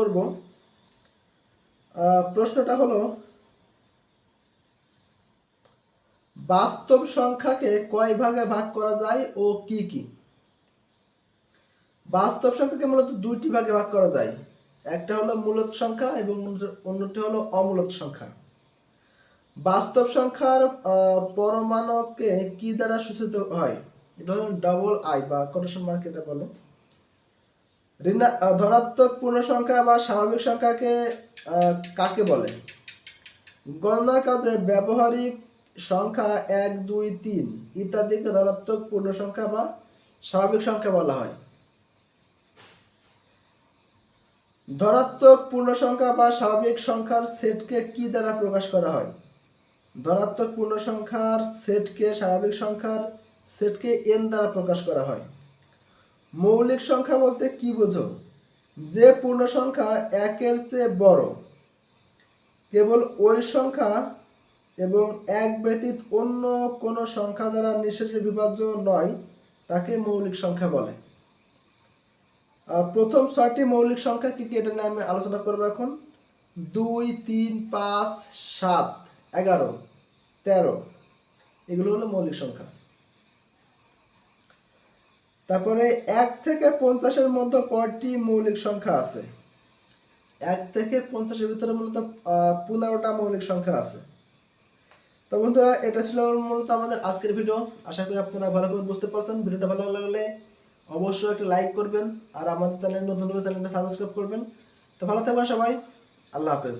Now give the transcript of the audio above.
করব। প্রশ্নটা হলো, বাস্তব সংখ্যাকে কয় ভাগে ভাগ করা যায় ও কি কি? বাস্তব সংখ্যাকে মূলত দুইটি ভাগে ভাগ করা যায়। একটা হলো মূলত সংখ্যা এবং অন্য- অন্যটি হলো অমূলত সংখ্যা। বাস্তব সংখ্যার পরমাণুকে কি দ্বারা সূচিত হয়? এটা হলো ডবল আই বা কোটেশন মার্ক বলে। ধনাত্মক পূর্ণ সংখ্যা বা স্বাভাবিক সংখ্যাকে কাকে বলে? গণনার কাজে ব্যবহারিক সংখ্যা এক, দুই, তিন ইত্যাদিকে ধনাত্মক পূর্ণ সংখ্যা বা স্বাভাবিক সংখ্যা বলা হয়। ধনাত্মক পূর্ণ সংখ্যা বা স্বাভাবিক সংখ্যার সেটকে কি দ্বারা প্রকাশ করা হয়? ধনাত্মক পূর্ণ সংখ্যার সেটকে স্বাভাবিক সংখ্যার সেটকে এন দ্বারা প্রকাশ করা হয়। মৌলিক সংখ্যা বলতে কি বোঝো? যে পূর্ণ সংখ্যা একের চেয়ে বড়, কেবল ওই সংখ্যা এবং এক ব্যতীত অন্য কোনো সংখ্যা দ্বারা নিঃশেষে বিভাজ্য নয়, তাকে মৌলিক সংখ্যা বলে। প্রথম ছয়টি মৌলিক সংখ্যা কি কি এটা নিয়ে আমি আলোচনা করব এখন? দুই, তিন, পাঁচ, সাত, এগারো, তেরো, এগুলো হলো মৌলিক সংখ্যা। তারপরে এক থেকে পঞ্চাশের মধ্যে কয়টি মৌলিক সংখ্যা আছে? এক থেকে পঞ্চাশের ভিতরে মূলত পনেরোটা মৌলিক সংখ্যা আছে। তো বন্ধুরা, এটা ছিল মূলত আমাদের আজকের ভিডিও। আশা করি আপনারা ভালো করে বুঝতে পারছেন। ভিডিওটা ভালো লাগলে অবশ্যই একটা লাইক করবেন আর আমাদের চ্যানেল, নতুন করে চ্যানেলটা সাবস্ক্রাইব করবেন। তো ভালো থাকবেন সবাই। আল্লাহ হাফেজ।